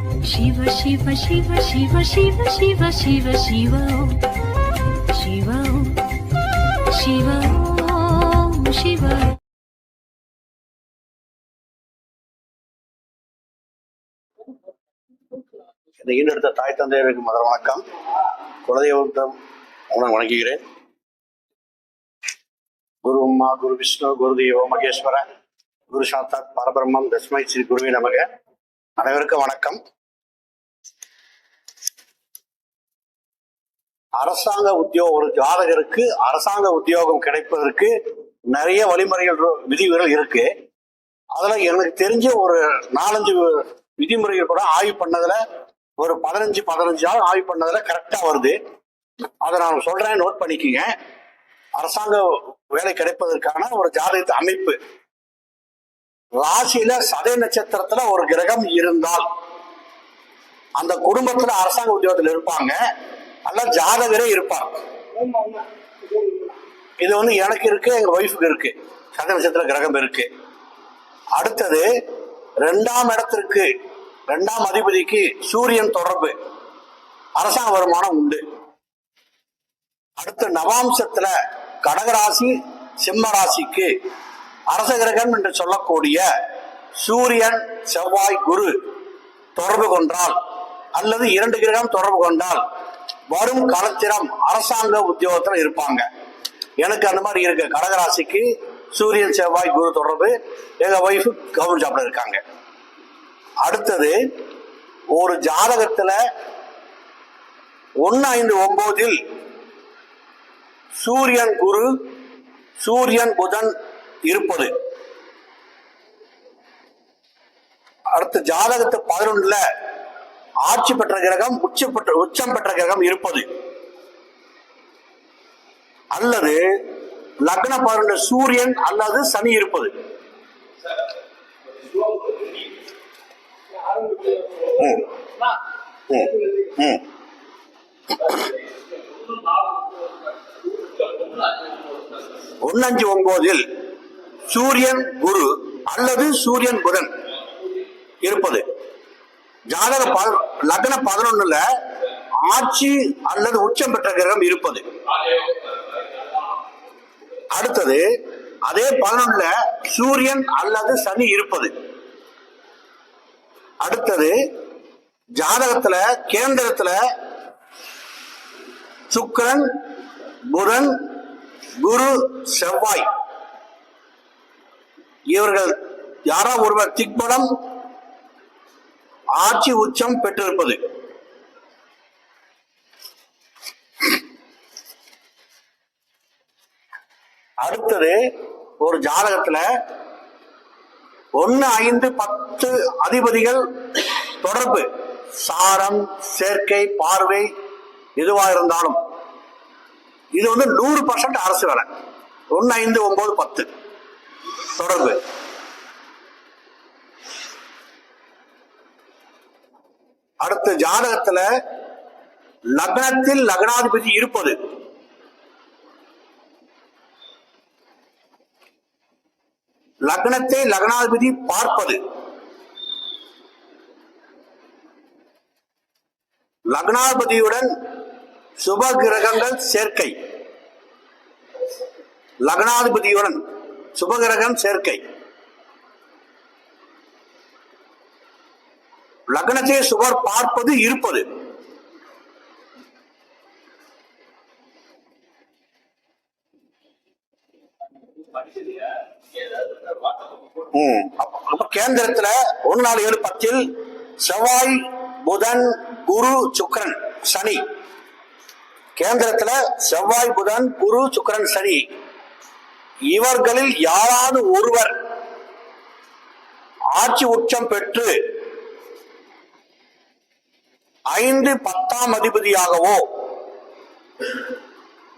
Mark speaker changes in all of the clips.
Speaker 1: சிவ சிவ சிவ சிவ சிவ சிவ சிவ சிவோ சிவோ சிவோ சிவோ
Speaker 2: இந்த ஈடெடுத்த தாய் தந்தையருக்கு மத வணக்கம். குலதெய்வத்தம் உணவு வணங்குகிறேன். குரு உம்மா குரு விஷ்ணு குரு தெய்வம் மகேஸ்வரன் குரு சாத்தாத் பரபிரம்மம் தஸ்மை ஸ்ரீ குருவி நமக. அனைவருக்கும் வணக்கம். அரசாங்க உத்தியோகம் ஒரு ஜாதகருக்கு அரசாங்க உத்தியோகம் கிடைப்பதற்கு நிறைய வழிமுறைகள் இரு- விதிமுறைகள் இருக்கு. அதுல எனக்கு தெரிஞ்ச ஒரு நாலஞ்சு விதிமுறைகள் கூட ஆய்வு பண்ணதுல ஒரு பதினஞ்சு பதினஞ்சு நாள் ஆய்வு பண்ணதுல கரெக்டா வருது. அதை நான் சொல்றேன் நோட் பண்ணிக்கோங்க. அரசாங்க வேலை கிடைப்பதற்கான ஒரு ஜாதகத்து அமைப்பு ராசியில சதய நட்சத்திரத்துல ஒரு கிரகம் இருந்தால் அந்த குடும்பத்துல அரசாங்க உத்தியோகத்தில் இருப்பாங்க அல்ல ஜாதகரே இருப்பாங்க. இது வந்து எனக்கு இருக்கு எங்க ஒய்ஃபுக்கு இருக்கு. சதய நட்சத்திர கிரகம் இருக்கு. அடுத்தது ரெண்டாம் இடத்திற்கு ரெண்டாம் அதிபதிக்கு சூரியன் தொடர்பு. அரசாங்க வருமானம் உண்டு. அடுத்த நவாம்சத்துல கடகராசி சிம்ம ராசிக்கு அரச கிரகம் என்று சொல்லக்கூடிய சூரியன் செவ்வாய் குரு தொடர்பு கொண்டால் அல்லது இரண்டு கிரகம் தொடர்பு கொண்டால் வரும் களத்திரம் அரசாங்க உத்தியோகத்தில் இருப்பாங்க. எனக்கு அந்த மாதிரி இருக்கு. கடகராசிக்கு சூரியன் செவ்வாய் குரு தொடர்பு. எங்க ஒய்ஃபு கவர்மெண்ட் ஜாப்ல இருக்காங்க. அடுத்தது ஒரு ஜாதகத்துல ஒன்னு ஐந்து ஒன்பதில் சூரியன் குரு சூரியன் புதன் இருப்பது. அடுத்து ஜாதகத்து பதினொன்றுல ஆட்சி பெற்ற கிரகம் உச்ச பெற்ற உச்சம் பெற்ற கிரகம் இருப்பது. அல்லது லக்ன பதினொன்று சூரியன் அல்லது சனி இருப்பது. ஒன்னஞ்சு ஒன்னு அஞ்சு ஒன்பதில் சூரியன் குரு அல்லது சூரியன் புதன் இருப்பது. ஜாதக லக்ன பதினொன்னுல ஆட்சி அல்லது உச்சம் பெற்ற கிரகம் இருப்பது. அடுத்தது அதே பதினொன்னுல சூரியன் அல்லது சனி இருப்பது. அடுத்தது ஜாதகத்துல கேந்திரத்துல சுக்கிரன் புதன் குரு செவ்வாய். இவர்கள் யாரோ ஒருவர் திக்பலம் ஆட்சி உச்சம் பெற்றிருப்பது. அடுத்தது ஒரு ஜாதகத்துல ஒன்னு ஐந்து பத்து அதிபதிகள் தொடர்பு. சாரம் சேர்க்கை பார்வை எதுவா இருந்தாலும். இது வந்து நூறு பர்சன்ட் அரசு வேலை. ஒன்னு ஐந்து ஒன்பது பத்து. தொடர்பு அடுத்த ஜாதகத்துல லக்னத்தில் லக்னாதிபதி இருப்பது. லக்னத்தை லக்னாதிபதி பார்ப்பது. லக்னாதிபதியுடன் சுப கிரகங்கள் சேர்க்கை. லக்னாதிபதியுடன் சுபகிரகம் சேர்க்கை. லக்னத்தை சுபர் பார்ப்பது இருப்பது. ம். அப்ப கேந்திரத்துல ஒன்னு நாலு ஏழு பத்தில் செவ்வாய் புதன் குரு சுக்கிரன் சனி. கேந்திரத்துல செவ்வாய் புதன் குரு சுக்கரன் சனி. இவர்களில் யாராவது ஒருவர் ஆட்சி உச்சம் பெற்று ஐந்து பத்தாம் அதிபதியாகவோ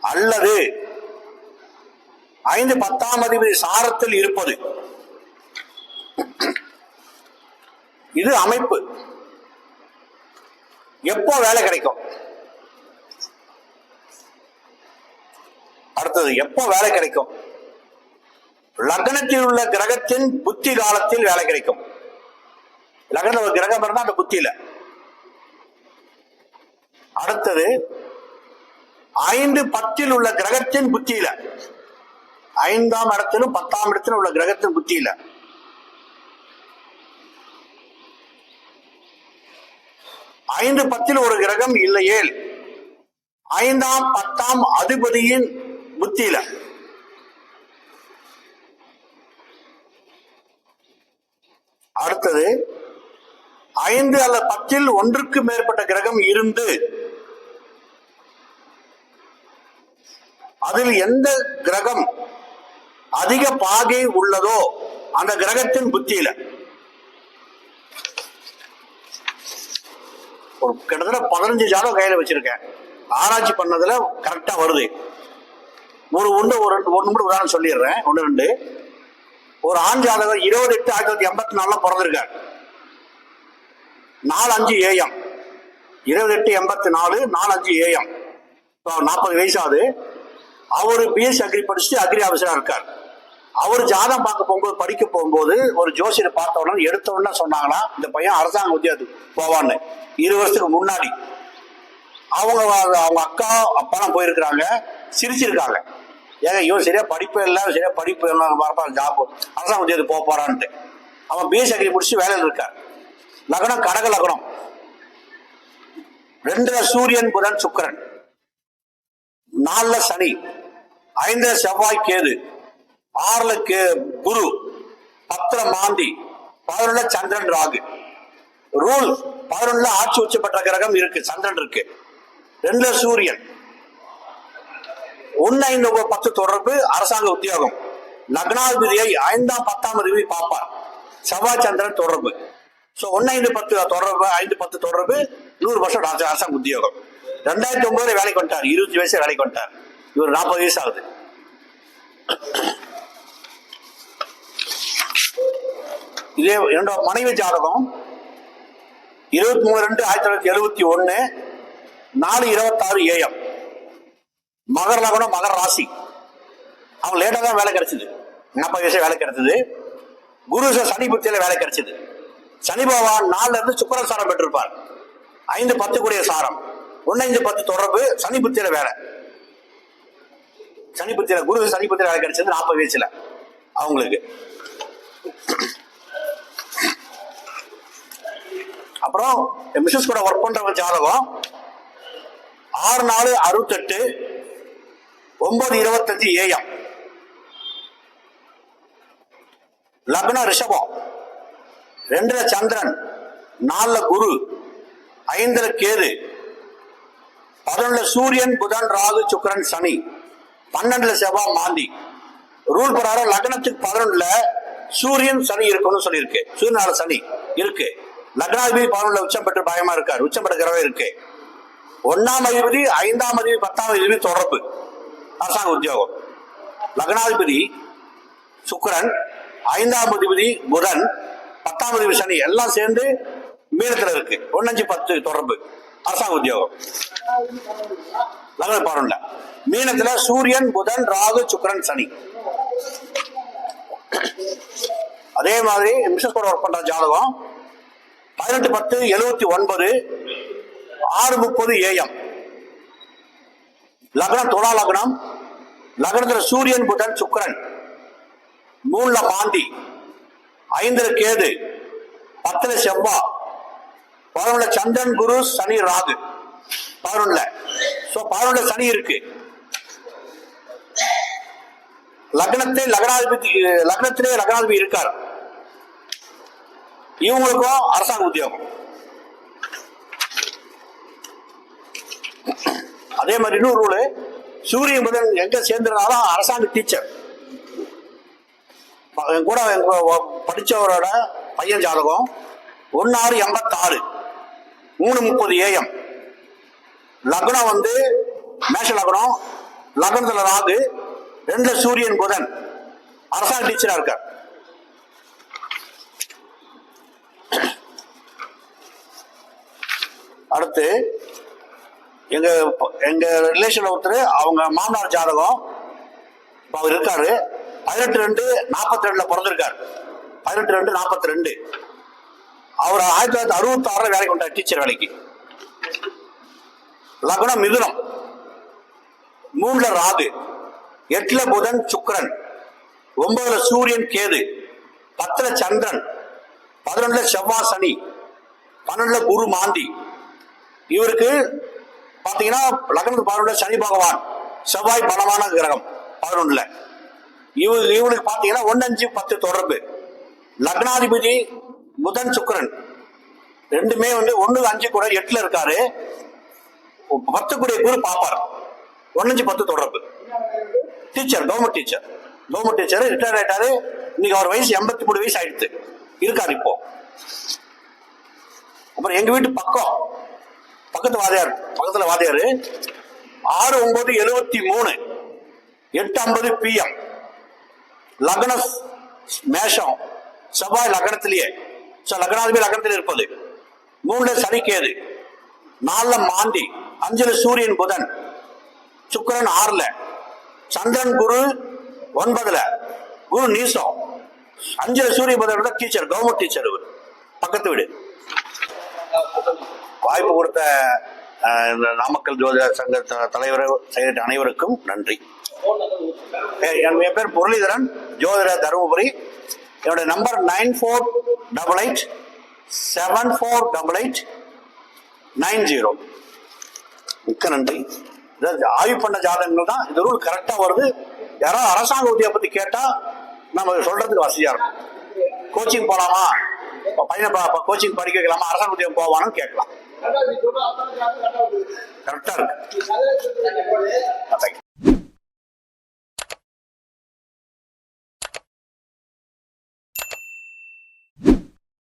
Speaker 2: அல்லது ஐந்து பத்தாம் அதிபதி சாரத்தில் இருப்பது. இது அமைப்பு. எப்போ வேலை கிடைக்கும்? அடுத்தது எப்போ வேலை கிடைக்கும்? லக்னத்தில் உள்ள கிரகத்தின் புத்தி காலத்தில் வேலை கிடைக்கும். லக்னத்தில் ஒரு கிரகம் இருந்தா அந்த புத்தியில. அடுத்தது ஐந்து பத்தில் உள்ள கிரகத்தின் புத்தியில. ஐந்தாம் இடத்திலும் பத்தாம் இடத்திலும் உள்ள கிரகத்தின் புத்தியில. ஐந்து பத்தில் ஒரு கிரகம் இல்லையேல் ஐந்தாம் பத்தாம் அதிபதியின் புத்தியில. அடுத்தது ஐந்து அல்ல பத்தில் ஒன்றுக்கு மேற்பட்ட கிரகம் இருந்து அதில் எந்த கிரகம் அதிக பாகை உள்ளதோ அந்த கிரகத்தின் புத்தியில. ஒரு கிட்டத்தட்ட பதினஞ்சு ஜாதகம் கையில வச்சிருக்கேன். ஆராய்ச்சி பண்ணதுல கரெக்டா வருது. ஒரு ஒன்று ஒரு ரெண்டு ஒன்று மட்டும் உதாரணம் சொல்லிடுறேன். ஒன்று ரெண்டு. ஒரு ஆண் ஜாதகர் இருபது எட்டு ஆயிரத்தி தொள்ளாயிரத்தி எண்பத்தி நாலுல பிறந்திருக்கார். நாலு அஞ்சு ஏஎம் இருபது எட்டு எண்பத்தி நாலு நாலு அஞ்சு ஏஎம் நாற்பது வயசாகுது. அவர் பிஎஸ்சி அக்ரி படிச்சுட்டு அக்ரி ஆஃபீஸராக இருக்கார். அவர் ஜாதகம் பார்க்க போகும்போது படிக்க போகும்போது ஒரு ஜோசியர் பார்த்த உடனே எடுத்த உடனே சொன்னாங்களா இந்த பையன் அரசாங்க உத்தியோகத்துக்கு போவான்னு. இரு வருஷத்துக்கு முன்னாடி. அவங்க அவங்க அக்கா அப்பாலாம் போயிருக்கிறாங்க. சிரிச்சிருக்காங்க. ஏங்க இவன் சரியா படிப்பு இல்லை சரியா படிப்பு எல்லாம் ஜாப் அரசாங்க உத்தியோகத்துக்கு போக போறான்ட்டு. அவன் பிஎஸ்சி அக்ரி முடிச்சு வேலையில் இருக்கார் லக்னம் கடக லக்னம். ரெண்டுல சூரியன் புதன் சுக்கிரன். நாலுல சனி. ஐந்துல செவ்வாய் கேது. ஆறுல கே குரு. பத்துல மாந்தி. பதினொன்னுல சந்திரன் ராகு. ரூல் பதினொன்னுல ஆட்சி உச்ச பெற்ற கிரகம் இருக்கு சந்திரன் இருக்கு. ரெண்டுல சூரியன். ஒன்னு ஐந்து பத்து தொடர்பு அரசாங்க உத்தியோகம். லக்னாதிபதியை ஐந்தாம் பத்தாம் அறிவி பார்ப்பார். செவ்வாய் சந்திரன் தொடர்பு. ஸோ ஒன்னு ஐந்து பத்து தொடர்பு ஐந்து பத்து தொடர்பு நூறு வருஷம் அரசாங்க உத்தியோகம். ரெண்டாயிரத்தி ஒன்பதுல வேலைக்கு வந்துட்டார். இருபத்தி வயசு வேலைக்கு வந்துட்டார். இவர் நாற்பது வயசு ஆகுது. இதே என்னோட மனைவி ஜாதகம். இருபத்தி மூணு ரெண்டு ஆயிரத்தி தொள்ளாயிரத்தி எழுபத்தி ஒன்று நாலு இருபத்தாறு ஏஎம் மகர் லக்னம் மகர் ராசி. அவங்க லேட்டாக தான் வேலை கிடைச்சது. நாற்பது வயசு வேலை கிடைச்சது. குரு சனி புத்தியில வேலை கிடைச்சது. சனி பகவான் நாலுல இருந்து சுக்கர சாரம் பெற்றிருப்பார். ஐந்து பத்து கூடிய சாரம். ஒன்னு ஐந்து பத்து தொடர்பு சனி புத்தியில வேலை. சனி புத்தியில குரு சனி புத்தியில வேலை கிடைச்சது நாற்பது வயசுல. அவங்களுக்கு. அப்புறம் மிஸ்ஸஸ் கூட ஒர்க் பண்றவங்க ஜாதகம். ஆறு நாலு அறுபத்தெட்டு ஒன்பது இருபத்தஞ்சு ஏஎம் லக்னம் ரிஷபம். ரெண்டுல சந்திரன் நாலுல குரு ஐந்துல கேது பதினொன்னுல சூரியன் புதன் ராகு சுக்கிரன் சனி பன்னெண்டுல செவ்வாய் மாந்தி. ரூல் பிரகாரம் லக்னத்துக்கு பதினொன்னுல சூரியன் சனி இருக்கும்னு சொல்லியிருக்கு. சூரியனால சனி இருக்கு. லக்னாதிபதி பதினொன்னுல உச்சம் பெற்று பயமா இருக்காரு. உச்சம் பெற்ற கிரகம் இருக்கு. ஒன்னாம் அதிபதி ஐந்தாம் அதிபதி பத்தாம் அதிபதி தொடர்பு. அரசாங்க உத்தியோகம். லக்னாதிபதி சுக்கரன் ஐந்தாம் அதிபதி புதன் பத்தாம் அதிபதி சனி எல்லாம் சேர்ந்து மீனத்தில் இருக்கு. ஒன்னஞ்சு பத்து தொடர்பு. அரசாங்க உத்தியோகம். லக்ன பாருல மீனத்துல சூரியன் புதன் ராகு சுக்கரன் சனி. அதே மாதிரி மிஸ்ஸஸ் கூட ஒர்க் பண்ற ஜாதகம். பதினெட்டு பத்து எழுபத்தி ஒன்பது ஆறு முப்பது ஏஎம் லக்னம் துலா லக்னம் லக்னத்துல சூரியன் புதன் சுக்கரன். மூணுல பாண்டி. ஐந்துல கேது. பத்துல செவ்வா. பதினொன்னுல சந்திரன் குரு சனி ராகு. பதினொன்னுல. சோ பதினொன்னுல சனி இருக்கு. லக்னத்தை லக்னாதிபதி லக்னத்திலே லக்னாதிபதி இருக்கார். இவங்களுக்கும் அரசாங்க உத்தியோகம். அதே மாதிரி இன்னொரு ரூலு சூரிய முதல் எங்க சேர்ந்திருந்தாலும் அரசாங்க டீச்சர் என் கூட எங்க படித்தவரோட பையன் ஜாதகம் ஒன்று ஆறு எண்பத்தாறு மூணு முப்பது ஏஎம் லக்னம் வந்து மேஷ லக்னம் லக்னத்தில் ராகு ரெண்டு சூரியன் புதன். அரசாங்க டீச்சராக இருக்கார். அடுத்து எங்க எங்க ரிலேஷன்ல ஒருத்தர் அவங்க மாமனார் ஜாதகம் இப்போ அவர் இருக்காரு. பதினெட்டு ரெண்டு நாற்பத்தி ரெண்டுல பிறந்திருக்காரு. பதினெட்டு ரெண்டு நாற்பத்தி ரெண்டு. அவர் ஆயிரத்தி தொள்ளாயிரத்தி அறுபத்தி ஆறுல வேலைக்கு வந்தார் டீச்சர் வேலைக்கு. லக்னம் மிதுனம். மூணுல ராகு. எட்டுல புதன் சுக்கரன். ஒன்பதுல சூரியன் கேது. பத்துல சந்திரன். பதினொன்றுல செவ்வாய் சனி. பன்னெண்டுல குரு மாந்தி. இவருக்கு பாத்தீங்கன்னா லக்னத்துக்கு பதினொன்றுல சனி பகவான் செவ்வாய் பலமான கிரகம். பதினொன்றுல இவ இவனுக்கு பாத்தீங்கன்னா ஒன்னு அஞ்சு பத்து தொடர்பு. லக்னாதிபதி புதன் சுக்கரன். ரெண்டுமே வந்து ஒன்னு அஞ்சு கூட எட்டுல இருக்காரு. பத்து கூடிய குரு பாப்பார். ஒன்னு அஞ்சு பத்து தொடர்பு. Teacher government teacher. Government teacher retire ஆயிட்டாரு. இன்னைக்கு அவர் வயசு எண்பத்தி மூணு வயசு ஆயிடுச்சு இருக்காரு இப்போ. அப்புறம் எங்க வீட்டு பக்கம் பக்கத்து வாதியார் பக்கத்துல வாதியாரு ஆறு ஒன்பது எழுபத்தி மூணு. எட்டு ஐம்பது பிஎம் லக்ன மேஷம். செவ்வாய் லக்னத்திலேயே. So, லக்னாதிபதி லக்னத்தில் இருப்பது. மூணுல சனி கேது. நாலுல மாந்தி. அஞ்சுல சூரியன் புதன். சுக்கரன் ஆறுல. சந்திரன் குரு ஒன்பதுல. குரு நீசம். அஞ்சுல சூரிய புதன் டீச்சர் கவர்மெண்ட் டீச்சர் இவர். பக்கத்து வீடு. வாய்ப்பு கொடுத்த இந்த நாமக்கல் ஜோதிட சங்க த- தலைவர் செயலர் அனைவருக்கும் நன்றி. என் பேர் முரளிதரன் ஜோதிட தருமபுரி. என்னுடைய number nine four double eight seven four double eight nine zero. மிக்க நன்றி. இதாவது ஆய்வு பண்ண ஜாதகங்கள் தான். இந்த ரூல் கரெக்டாக வருது. யாராவது அரசாங்க உத்தியை பற்றி கேட்டால் நம்ம சொல்றதுக்கு வசதியாக இருக்கும். கோச்சிங் போகலாமா இப்போ பையனை கோச்சிங் படிக்க வைக்கலாமா? அரசாங்க உத்தியோகம் போவான்னு கேட்கலாம். கரெக்டாக இருக்கு.